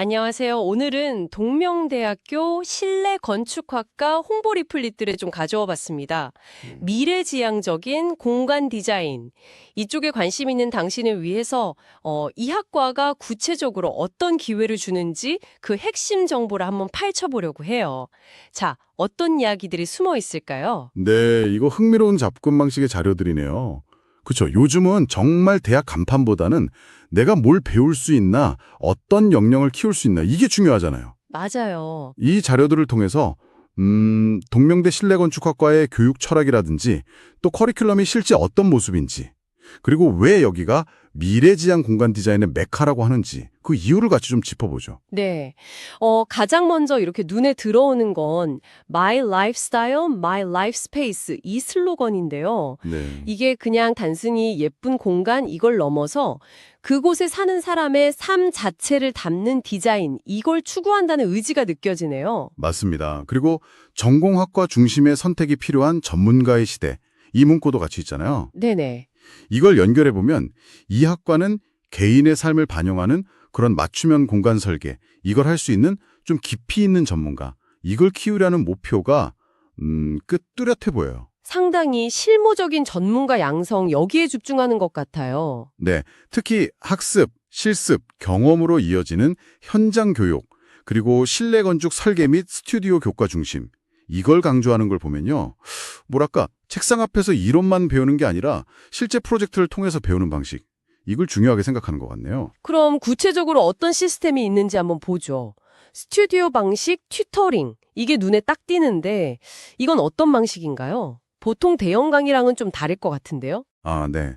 안녕하세요. 오늘은 동명대학교 실내 건축학과 홍보 리플릿들을 좀 가져와 봤습니다. 미래지향적인 공간 디자인. 이쪽에 관심 있는 당신을 위해서 어, 이 학과가 구체적으로 어떤 기회를 주는지 그 핵심 정보를 한번 파헤쳐보려고 해요. 자, 어떤 이야기들이 숨어 있을까요? 네, 이거 흥미로운 접근 방식의 자료들이네요. 그렇죠. 요즘은 정말 대학 간판보다는 내가 뭘 배울 수 있나, 어떤 역량을 키울 수 있나 이게 중요하잖아요. 맞아요. 이 자료들을 통해서 음, 동명대 실내건축학과의 교육 철학이라든지 또 커리큘럼이 실제 어떤 모습인지 그리고 왜 여기가 미래지향 공간 디자인의 메카라고 하는지 그 이유를 같이 좀 짚어보죠. 네. 어, 가장 먼저 이렇게 눈에 들어오는 건 My Lifestyle, My Life Space 이 슬로건인데요. 네. 이게 그냥 단순히 예쁜 공간 이걸 넘어서 그곳에 사는 사람의 삶 자체를 담는 디자인 이걸 추구한다는 의지가 느껴지네요. 맞습니다. 그리고 전공학과 중심의 선택이 필요한 전문가의 시대 이 문구도 같이 있잖아요. 네네. 이걸 연결해 보면 이 학과는 개인의 삶을 반영하는 그런 맞춤형 공간 설계, 이걸 할 수 있는 좀 깊이 있는 전문가, 이걸 키우려는 목표가 음, 꽤 뚜렷해 보여요. 상당히 실무적인 전문가 양성 여기에 집중하는 것 같아요. 네, 특히 학습, 실습, 경험으로 이어지는 현장 교육, 그리고 실내 건축 설계 및 스튜디오 교과 중심, 이걸 강조하는 걸 보면요. 뭐랄까, 책상 앞에서 이론만 배우는 게 아니라 실제 프로젝트를 통해서 배우는 방식, 이걸 중요하게 생각하는 것 같네요. 그럼 구체적으로 어떤 시스템이 있는지 한번 보죠. 스튜디오 방식 튜터링 이게 눈에 딱 띄는데 이건 어떤 방식인가요? 보통 대형 강의랑은 좀 다를 것 같은데요. 아, 네.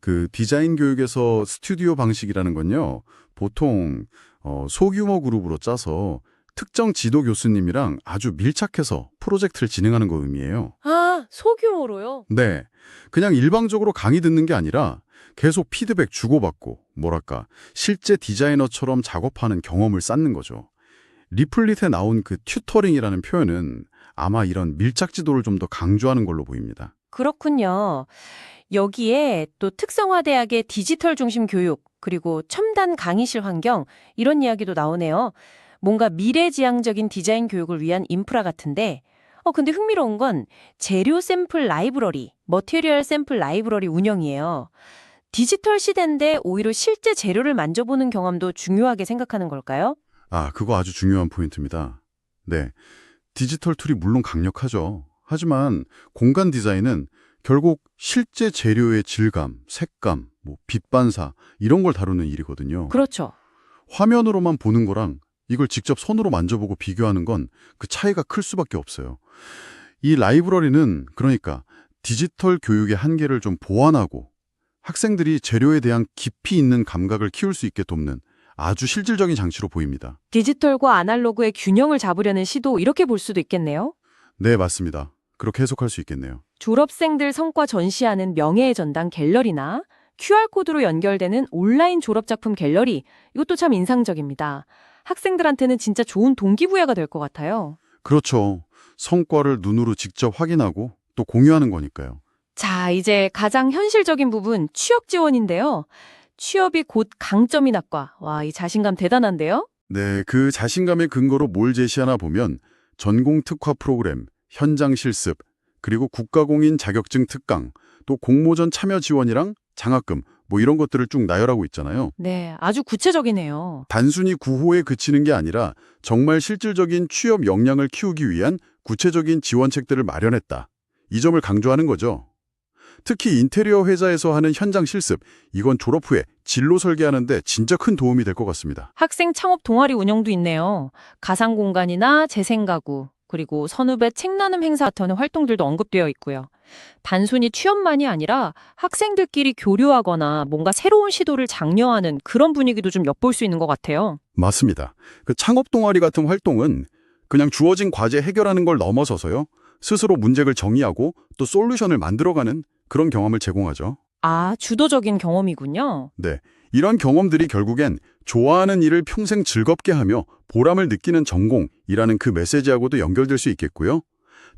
그 디자인 교육에서 스튜디오 방식이라는 건요. 보통 어, 소규모 그룹으로 짜서 특정 지도 교수님이랑 아주 밀착해서 프로젝트를 진행하는 거 의미해요. 아, 소규모로요? 네. 그냥 일방적으로 강의 듣는 게 아니라 계속 피드백 주고받고 뭐랄까 실제 디자이너처럼 작업하는 경험을 쌓는 거죠. 리플릿에 나온 그 튜터링이라는 표현은 아마 이런 밀착 지도를 좀 더 강조하는 걸로 보입니다. 그렇군요. 여기에 또 특성화 대학의 디지털 중심 교육, 그리고 첨단 강의실 환경, 이런 이야기도 나오네요. 뭔가 미래지향적인 디자인 교육을 위한 인프라 같은데, 어, 근데 흥미로운 건 재료 샘플 라이브러리, 머티리얼 샘플 라이브러리 운영이에요. 디지털 시대인데 오히려 실제 재료를 만져보는 경험도 중요하게 생각하는 걸까요? 아, 그거 아주 중요한 포인트입니다. 네. 디지털 툴이 물론 강력하죠. 하지만 공간 디자인은 결국 실제 재료의 질감, 색감, 뭐 빛 반사 이런 걸 다루는 일이거든요. 그렇죠. 화면으로만 보는 거랑 이걸 직접 손으로 만져보고 비교하는 건 그 차이가 클 수밖에 없어요. 이 라이브러리는 그러니까 디지털 교육의 한계를 좀 보완하고 학생들이 재료에 대한 깊이 있는 감각을 키울 수 있게 돕는 아주 실질적인 장치로 보입니다. 디지털과 아날로그의 균형을 잡으려는 시도 이렇게 볼 수도 있겠네요. 네, 맞습니다. 그렇게 해석할 수 있겠네요. 졸업생들 성과 전시하는 명예의 전당 갤러리나 QR코드로 연결되는 온라인 졸업작품 갤러리, 이것도 참 인상적입니다. 학생들한테는 진짜 좋은 동기부여가 될 것 같아요. 그렇죠. 성과를 눈으로 직접 확인하고 또 공유하는 거니까요. 자, 이제 가장 현실적인 부분, 취업 지원인데요. 취업이 곧 강점인 학과. 와, 이 자신감 대단한데요? 네, 그 자신감의 근거로 뭘 제시하나 보면 전공 특화 프로그램, 현장 실습, 그리고 국가공인 자격증 특강, 또 공모전 참여 지원이랑 장학금, 뭐 이런 것들을 쭉 나열하고 있잖아요. 네, 아주 구체적이네요. 단순히 구호에 그치는 게 아니라 정말 실질적인 취업 역량을 키우기 위한 구체적인 지원책들을 마련했다. 이 점을 강조하는 거죠. 특히 인테리어 회사에서 하는 현장 실습, 이건 졸업 후에 진로 설계하는데 진짜 큰 도움이 될 것 같습니다. 학생 창업 동아리 운영도 있네요. 가상 공간이나 재생 가구, 그리고 선후배 책 나눔 행사 같은 활동들도 언급되어 있고요. 단순히 취업만이 아니라 학생들끼리 교류하거나 뭔가 새로운 시도를 장려하는 그런 분위기도 좀 엿볼 수 있는 것 같아요. 맞습니다. 그 창업 동아리 같은 활동은 그냥 주어진 과제 해결하는 걸 넘어서서요. 스스로 문제를 정의하고 또 솔루션을 만들어가는 그런 경험을 제공하죠. 아, 주도적인 경험이군요. 네. 이런 경험들이 결국엔 좋아하는 일을 평생 즐겁게 하며 보람을 느끼는 전공이라는 그 메시지하고도 연결될 수 있겠고요.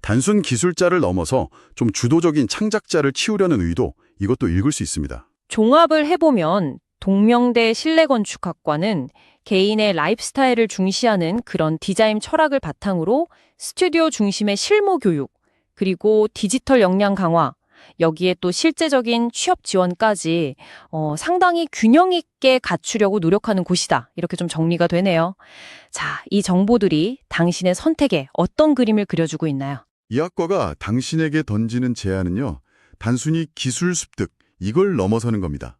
단순 기술자를 넘어서 좀 주도적인 창작자를 키우려는 의도, 이것도 읽을 수 있습니다. 종합을 해보면 동명대 실내건축학과는 개인의 라이프스타일을 중시하는 그런 디자인 철학을 바탕으로 스튜디오 중심의 실무 교육, 그리고 디지털 역량 강화, 여기에 또 실제적인 취업 지원까지 어, 상당히 균형 있게 갖추려고 노력하는 곳이다. 이렇게 좀 정리가 되네요. 자, 이 정보들이 당신의 선택에 어떤 그림을 그려주고 있나요? 이 학과가 당신에게 던지는 제안은요. 단순히 기술 습득, 이걸 넘어서는 겁니다.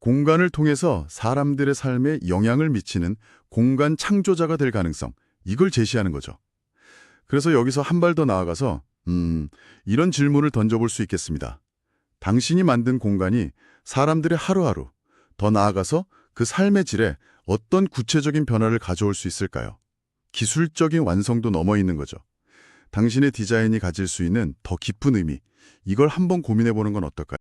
공간을 통해서 사람들의 삶에 영향을 미치는 공간 창조자가 될 가능성, 이걸 제시하는 거죠. 그래서 여기서 한 발 더 나아가서 음, 이런 질문을 던져볼 수 있겠습니다. 당신이 만든 공간이 사람들의 하루하루, 더 나아가서 그 삶의 질에 어떤 구체적인 변화를 가져올 수 있을까요? 기술적인 완성도 넘어 있는 거죠. 당신의 디자인이 가질 수 있는 더 깊은 의미, 이걸 한번 고민해 보는 건 어떨까요?